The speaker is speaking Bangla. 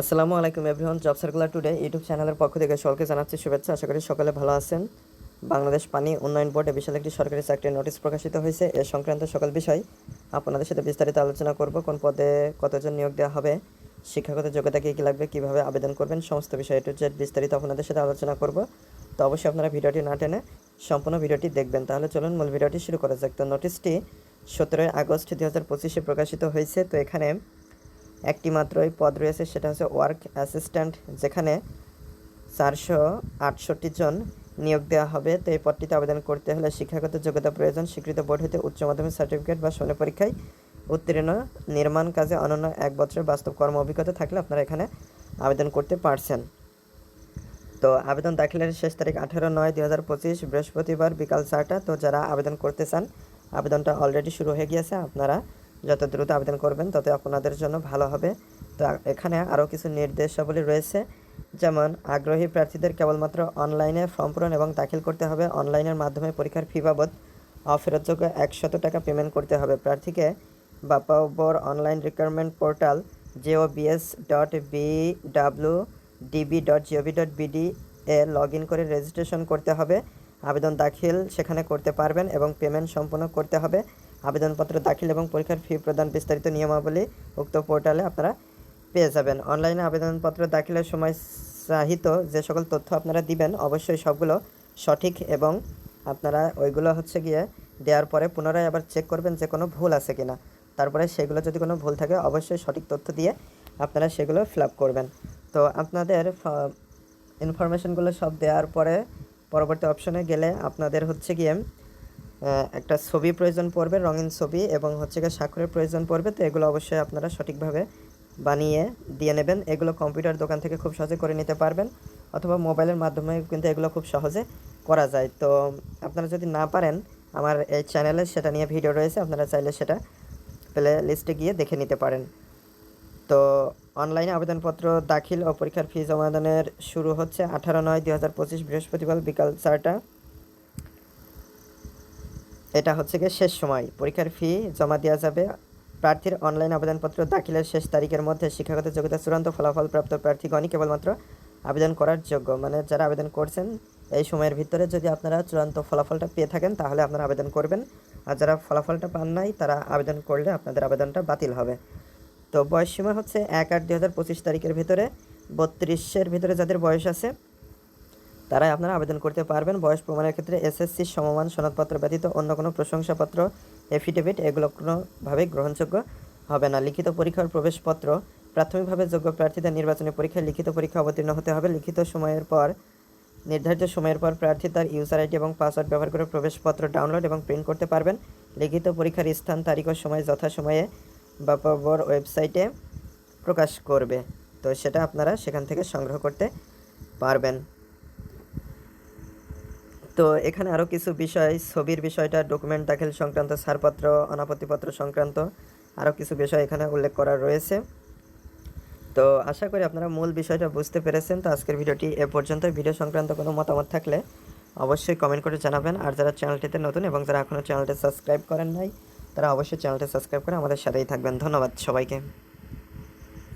আসসালামু আলাইকুম everyone, job circular today YouTube চ্যানেলের পক্ষ থেকে সকলকে জানাচ্ছি শুভেচ্ছা। আশা করি সকলে ভালো আছেন। বাংলাদেশ পানি উন্নয়ন বোর্ডে বিশাল একটি সরকারি চাকরির নোটিশ প্রকাশিত হয়েছে। এ সংক্রান্ত সকল বিষয় আপনাদের সাথে বিস্তারিত আলোচনা করব, কোন পদে কতজন নিয়োগ দেওয়া হবে, শিক্ষাগত যোগ্যতা কী কী লাগবে, কীভাবে আবেদন করবেন, সমস্ত বিষয় টু জেড বিস্তারিত আপনাদের সাথে আলোচনা করব। তো অবশ্যই আপনারা ভিডিওটি না টেনে সম্পূর্ণ ভিডিওটি দেখবেন। তাহলে চলুন মূল ভিডিওটি শুরু করা যাক। তো নোটিশটি সতেরোই আগস্ট দু হাজার পঁচিশে প্রকাশিত হয়েছে। তো এখানে একটি মাত্রই পদ রয়েছে, সেটা হচ্ছে ওয়ার্ক অ্যাসিস্ট্যান্ট যেখানে চারশো আটষট্টি জন নিয়োগ দেওয়া হবে। তো এই পদটিতে আবেদন করতে হলে শিক্ষাগত যোগ্যতা প্রয়োজন। স্বীকৃত বোর্ড হতে উচ্চ মাধ্যমিক সার্টিফিকেট বা শূন্য পরীক্ষায় উত্তীর্ণ। নির্মাণ কাজে অনন্য এক বছরের বাস্তব কর্ম অভিজ্ঞতা থাকলে আপনারা এখানে আবেদন করতে পারছেন। তো আবেদন দাখিলের শেষ তারিখ আঠারো নয় দুই হাজার পঁচিশ, বৃহস্পতিবার বিকাল চারটা। তো যারা আবেদন করতে চান, আবেদনটা অলরেডি শুরু হয়ে গিয়েছে। আপনারা যত দ্রুত আবেদন করবেন, তত আপনাদের জন্য ভালো হবে। তো এখানে আরও কিছু নির্দেশাবলী রয়েছে। যেমন, আগ্রহী প্রার্থীদের কেবলমাত্র অনলাইনে ফর্ম পূরণ এবং দাখিল করতে হবে। অনলাইনের মাধ্যমে পরীক্ষার ফি বাবদ অফেরতযোগ্য একশত টাকা পেমেন্ট করতে হবে। প্রার্থীকে বাপাবর online recruitment portal JOBS dot B W DB dot GOV dot BD A log in করে রেজিস্ট্রেশন করতে হবে। আবেদন দাখিল সেখানে করতে পারবেন এবং পেমেন্ট সম্পূর্ণ করতে হবে। আবেদনপত্র, দাখিল এবং পরীক্ষার ফি প্রদান বিস্তারিত নিয়মাবলী উক্ত পোর্টালে আপনারা পেয়ে যাবেন। অনলাইনে আবেদনপত্র দাখিলের সময় চাহিত যে সকল তথ্য আপনারা দিবেন, অবশ্যই সবগুলো সঠিক এবং আপনারা ওইগুলো হচ্ছে গিয়ে দেওয়ার পরে পুনরায় আবার চেক করবেন যে কোনো ভুল আছে কিনা। তারপরে সেগুলো যদি কোনো ভুল থাকে, অবশ্যই সঠিক তথ্য দিয়ে আপনারা সেগুলো ফিল করবেন। তো আপনাদের ইনফরমেশনগুলো সব দেওয়ার পরে পরবর্তী অপশনে গেলে আপনাদের হচ্ছে গিয়ে একটা ছবি প্রয়োজন পড়বে, রঙিন ছবি এবং হচ্ছে গিয়ে স্বাক্ষরের প্রয়োজন পড়বে, তো এগুলো অবশ্যই আপনারা সঠিকভাবে বানিয়ে দিয়ে নেবেন। এগুলো কম্পিউটার দোকান থেকে খুব সহজে করে নিতে পারবেন অথবা মোবাইলের মাধ্যমে কিন্তু এগুলো খুব সহজে করা যায়। তো আপনারা যদি না পারেন আমার এই চ্যানেলে সেটা নিয়ে ভিডিও রয়েছে, আপনারা চাইলে সেটা প্লে লিস্টে গিয়ে দেখে নিতে পারেন। তো অনলাইনে আবেদনপত্র দাখিল ও পরীক্ষার ফি জমাদানের শুরু হচ্ছে আঠারো নয় দুই হাজার পঁচিশ বৃহস্পতিবার বিকাল চারটা। এটা হচ্ছে গিয়ে শেষ সময়। পরীক্ষার ফি জমা দেওয়া যাবে। প্রার্থীর অনলাইন আবেদনপত্র দাখিলের শেষ তারিখের মধ্যে শিক্ষাগত যোগ্যতা চূড়ান্ত ফলাফল প্রাপ্ত প্রার্থীগণই কেবলমাত্র আবেদন করার যোগ্য। মানে যারা আবেদন করছেন, এই সময়ের ভিতরে যদি আপনারা চূড়ান্ত ফলাফলটা পেয়ে থাকেন, তাহলে আপনারা আবেদন করবেন। আর যারা ফলাফলটা পান নাই, তারা আবেদন করলে আপনাদের আবেদনটা বাতিল হবে। তো বয়স সীমা হচ্ছে এক আট দুই হাজার পঁচিশ তারিখের ভিতরে। বত্রিশের ভিতরে যাদের বয়স আছে তারাই আপনারা আবেদন করতে পারবেন। বয়স প্রমাণের ক্ষেত্রে এসএসসি সমমান সনদপত্র ব্যতীত অন্য কোনো প্রশংসাপত্র এফিডেভিট এগুলো কোনোভাবেই গ্রহণযোগ্য হবে না। লিখিত পরীক্ষার প্রবেশপত্র, প্রাথমিকভাবে যোগ্য প্রার্থীদের নির্বাচনী পরীক্ষায় লিখিত পরীক্ষা অবতীর্ণ হতে হবে। লিখিত সময়ের পর, নির্ধারিত সময়ের পর প্রার্থী তার ইউজার আইডি এবং পাসওয়ার্ড ব্যবহার করে প্রবেশপত্র ডাউনলোড এবং প্রিন্ট করতে পারবেন। লিখিত পরীক্ষার স্থান, তারিখ ও সময় যথাসময়ে বাপাবর ওয়েবসাইটে প্রকাশ করবে। তো সেটা আপনারা সেখান থেকে সংগ্রহ করতে পারবেন। তো এখানে আরও কিছু বিষয়, ছবির বিষয়টা ডকুমেন্ট দাখিল সংক্রান্ত, ছাড়পত্র, অনাপত্তিপত্র সংক্রান্ত আরও কিছু বিষয় এখানে উল্লেখ করা রয়েছে। তো আশা করি আপনারা মূল বিষয়টা বুঝতে পেরেছেন। তো আজকের ভিডিওটি এ পর্যন্ত। ভিডিও সংক্রান্ত কোনো মতামত থাকলে অবশ্যই কমেন্ট করে জানাবেন। আর যারা চ্যানেলটিতে নতুন এবং যারা এখনও চ্যানেলটি সাবস্ক্রাইব করেন নাই, তারা অবশ্যই চ্যানেলটি সাবস্ক্রাইব করে আমাদের সাথেই থাকবেন। ধন্যবাদ সবাইকে।